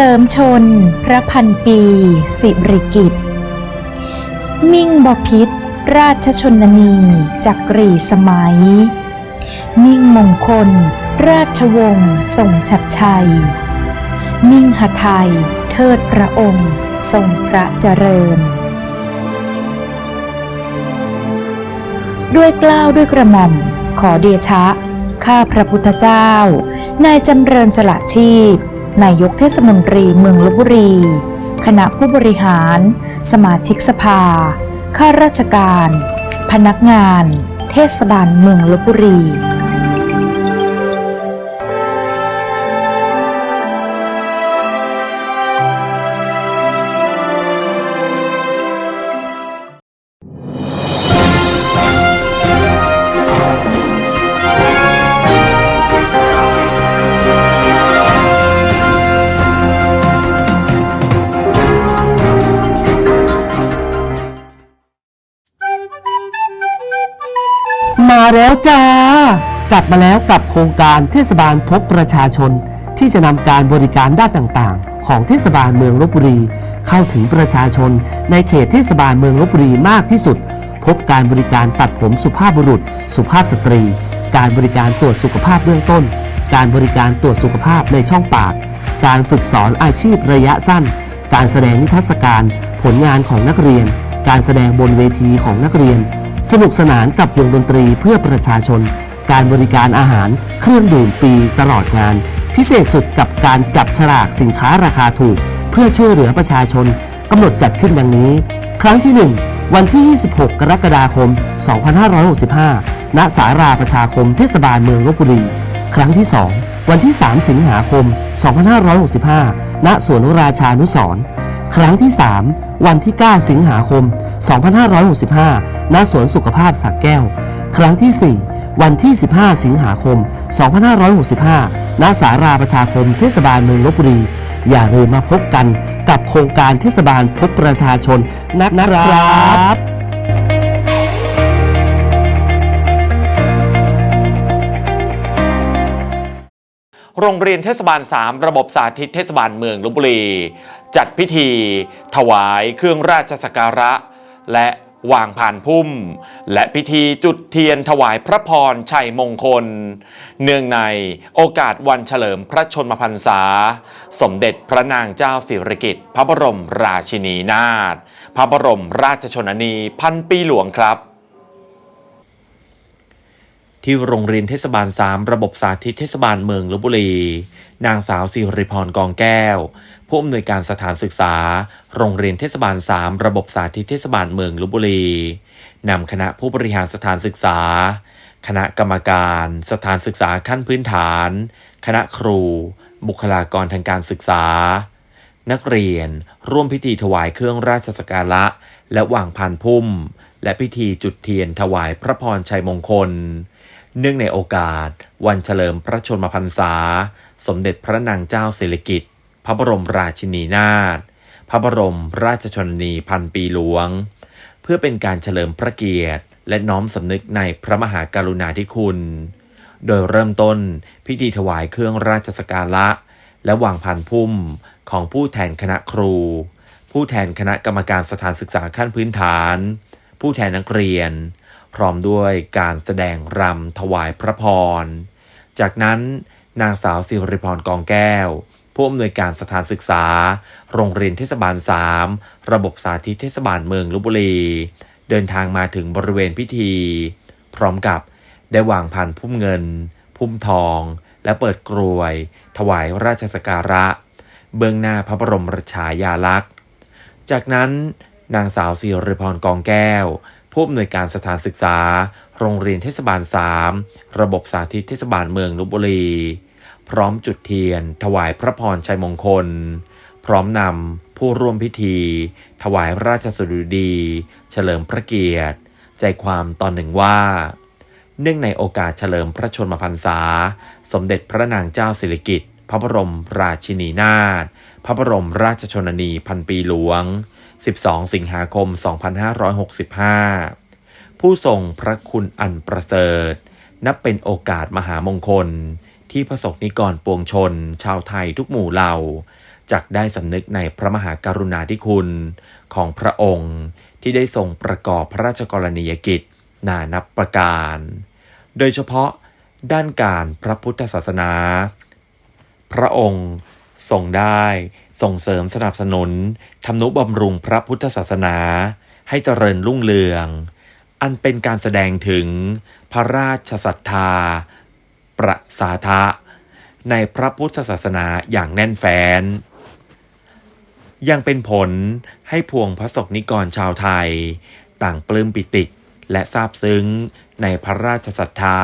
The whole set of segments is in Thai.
ลิมชน พระพันปี สิริกิตมิ่งบพิษ ราชชนนีจักรีสมัย มิ่งมงคล ราชวงศ์ทรงชัดชัย มิ่งหไทย เทิดพระองค์ ทรงพระเจริญ ด้วยกล้าวด้วยกระหม่อม ขอเดชะ ข้าพระพุทธเจ้า นายจำเริญสละชีพ นายกเทศมนตรีเมืองลบบุรี คณะผู้บริหาร สมาชิกสภา ข้าราชการ พนักงาน เทศบาลเมืองลบบุรี แล้วจ้ากลับมาแล้วกับโครงการเทศบาลพบประชาชน ที่จะนำการบริการด้านต่างๆ ของเทศบาลเมืองลบบุรี เข้าถึงประชาชน ในเขตเทศบาลเมืองลบบุรีมากที่สุด พบการบริการตัดผมสุภาพบุรุษ สุภาพสตรี การบริการตรวจสุขภาพเบื้องต้น การบริการตรวจสุขภาพในช่องปาก การฝึกสอนอาชีพระยะสั้น การแสดงนิทรรศการ ผลงานของนักเรียน การแสดงบนเวทีของนักเรียน สนุกสนานกับวงดนตรีเพื่อประชาชน การบริการอาหาร เครื่องดื่มฟรีตลอดงาน พิเศษสุดกับการจับฉลากสินค้าราคาถูก เพื่อช่วยเหลือประชาชนกำหนดจัดขึ้นดังนี้ ครั้งที่ 1 วันที่ 26 กรกฎาคม 2565 ณ สาราประชาคมเทศบาลเมืองลบบุรี ครั้งที่ 2 วันที่ 3 สิงหาคม 2565 ณ สวนราชานุสร์ ครั้งที่ 3 วันที่ 9 สิงหาคม 2565 ณ สวนสุขภาพสักแก้ว ครั้งที่ 4 วันที่ 15 สิงหาคม 2565 ณ สาราประชาคมเทศบาลเมืองลบบุรี อย่าลืมมาพบกันกับโครงการเทศบาลพบประชาชนนักนะครับโรงเรียนเทศบาล 3 ระบบสาธิตเทศบาลเมืองลบบุรี จัดพิธี ถวายเครื่องราชสักการะ และวางผ่านพุ่ม และพิธีจุดเทียนถวายพระพรชัยมงคล เนื่องในโอกาสวันเฉลิมพระชนมพรรษา สมเด็จพระนางเจ้าสิริกิติ์พระบรมราชินีนาถพระบรมราชชนนีพันปีหลวงครับ ที่โรงเรียนเทศบาล 3 ระบบสาธิตเทศบาลเมืองลบบุรี นางสาวสิริพรกองแก้ว ผู้อำนวยการสถานศึกษา โรงเรียนเทศบาล 3 ระบบสาธิตเทศบาลเมืองลบบุรีนำคณะผู้บริหารสถานศึกษา คณะกรรมการ สถานศึกษาขั้นพื้นฐาน คณะครู บุคลากรทางการศึกษา นักเรียน ร่วมพิธีถวายเครื่องราชสักการะ และวางพานพุ่ม และพิธีจุดเทียนถวายพระพรชัยมงคล เนื่องในโอกาส วันเฉลิมพระชนมพรรษา สมเด็จพระนางเจ้าสิริกิติ์ พระบรมราชินีนาถ พระบรมราชชนนีพันปีหลวง เพื่อเป็นการเฉลิมพระเกียรติ และน้อมสำนึกในพระมหากรุณาธิคุณ โดยเริ่มต้นพิธีถวายเครื่องราชสกการะ และวางพันพุ่มของผู้แทนคณะครู ผู้แทนคณะกรรมการสถานศึกษาขั้นพื้นฐาน ผู้แทนนักเรียน พร้อมด้วยการแสดงรำถวายพระพร จากนั้นนางสาวสิริพรกองแก้ว ผู้อำนวยการสถานศึกษา โรงเรียนเทศบาล 3 ระบบสาธิตเทศบาลเมืองลบบุรี เดินทางมาถึงบริเวณพิธี พร้อมกับได้วางพันพุ่มเงิน พุ่มทอง และเปิดกรวย ถวายราชสกการะ เบื้องหน้าพระบรมราชายาลักษณ์ จากนั้นนางสาวสิริพรกองแก้ว ผู้อำนวยการสถานศึกษา โรงเรียนเทศบาล 3 ระบบสาธิตเทศบาลเมืองลบบุรี พร้อมจุดเทียน ถวายพระพรชัยมงคล พร้อมนำผู้ร่วมพิธี ถวายราชสดุดี เฉลิมพระเกียรติ ใจความตอนหนึ่งว่า เนื่องในโอกาสเฉลิมพระชนมพรรษา สมเด็จพระนางเจ้าสิริกิติ์พระบรมราชินีนาถพระบรมราชชนนีพันปีหลวง 12 สิงหาคม 2565 ผู้ทรงพระคุณอันประเสริฐ นับเป็นโอกาสมหามงคล ที่พระสงฆ์นิกรปวงชน ชาวไทยทุกหมู่เหล่าจักได้สำนึกในพระมหากรุณาธิคุณของพระองค์ที่ได้ทรงประกอบพระราชกรณียกิจนานับประการ โดยเฉพาะด้านการพระพุทธศาสนา พระองค์ทรงได้ส่งเสริมสนับสนุนทำนุบำรุงพระพุทธศาสนา ให้เจริญรุ่งเรือง อันเป็นการแสดงถึงพระราชศรัทธา ประสาทะ ในพระพุทธศาสนาอย่างแน่นแฟ้น ยังเป็นผลให้พวงพระศกนิกรชาวไทย ต่างปลื้มปิติและซาบซึ้งในพระราชศรัทธา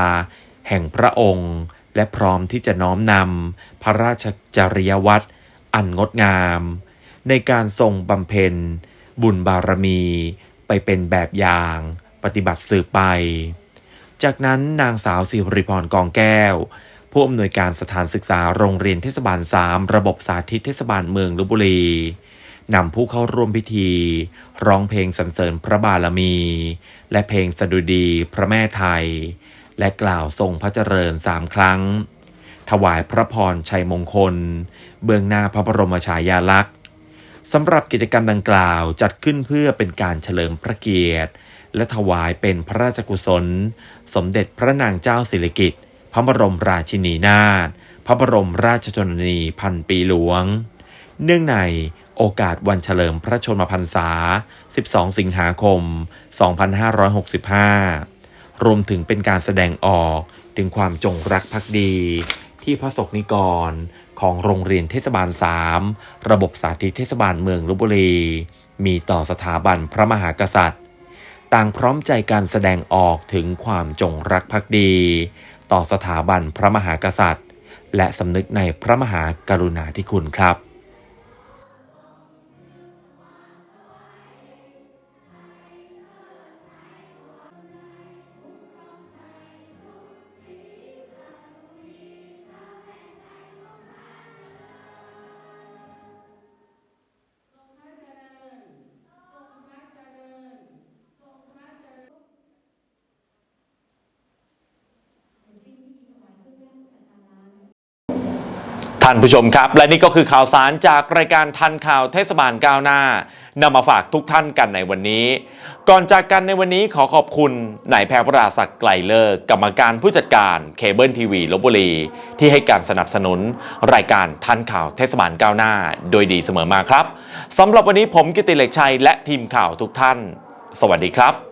แห่งพระองค์ และพร้อมที่จะน้อมนำพระราชจริยวัตรอันงดงาม ในการทรงบำเพ็ญ บุญบารมี ไปเป็นแบบอย่าง ปฏิบัติสืบไป จากนั้นนางสาวสิริพรกองแก้ว ผู้อำนวยการสถานศึกษาโรงเรียนเทศบาล 3 ระบบสาธิตเทศบาลเมืองลบบุรีนำผู้เข้าร่วมพิธี ร้องเพลงสรรเสริญพระบารมี และเพลงสดุดีพระแม่ไทย และกล่าวทรงพระเจริญสามครั้ง ถวายพระพรชัยมงคล เบื้องหน้าพระบรมฉายาลักษณ์สำหรับกิจกรรมดังกล่าวจัดขึ้นเพื่อเป็นการเฉลิมพระเกียรติ และถวายเป็นพระราชกุศล สมเด็จพระนางเจ้าสิริกิติ์พระบรมราชินีนาถพระบรมราชชนนีพันปีหลวง เนื่องในโอกาสวันเฉลิมพระชนมพรรษา 12 สิงหาคม 2565 รวมถึงเป็นการแสดงออกถึงความจงรักภักดี ที่พระศกนิกรของโรงเรียนเทศบาล 3 ระบบสาธิตเทศบาลเมืองลบบุรี มีต่อสถาบันพระมหากษัตริย์ ต่างพร้อมใจการแสดงออกถึงความจงรักภักดี ต่อสถาบันพระมหากษัตริย์ และสำนึกในพระมหากรุณาธิคุณครับ ท่านผู้ชมครับ และนี่ก็คือข่าวสารจากรายการทันข่าวเทศบาลก้าวหน้านำมาฝากทุกท่านกันในวันนี้ ก่อนจากกันในวันนี้ขอขอบคุณนายแพทย์วราศักดิ์ไกลเลิกกรรมการผู้จัดการเคเบิลทีวีลบบุรี ที่ให้การสนับสนุน รายการทันข่าวเทศบาลก้าวหน้า โดยดีเสมอมาครับสำหรับวันนี้ผมกิติเหล็กชัยและทีมข่าวทุกท่าน สวัสดีครับ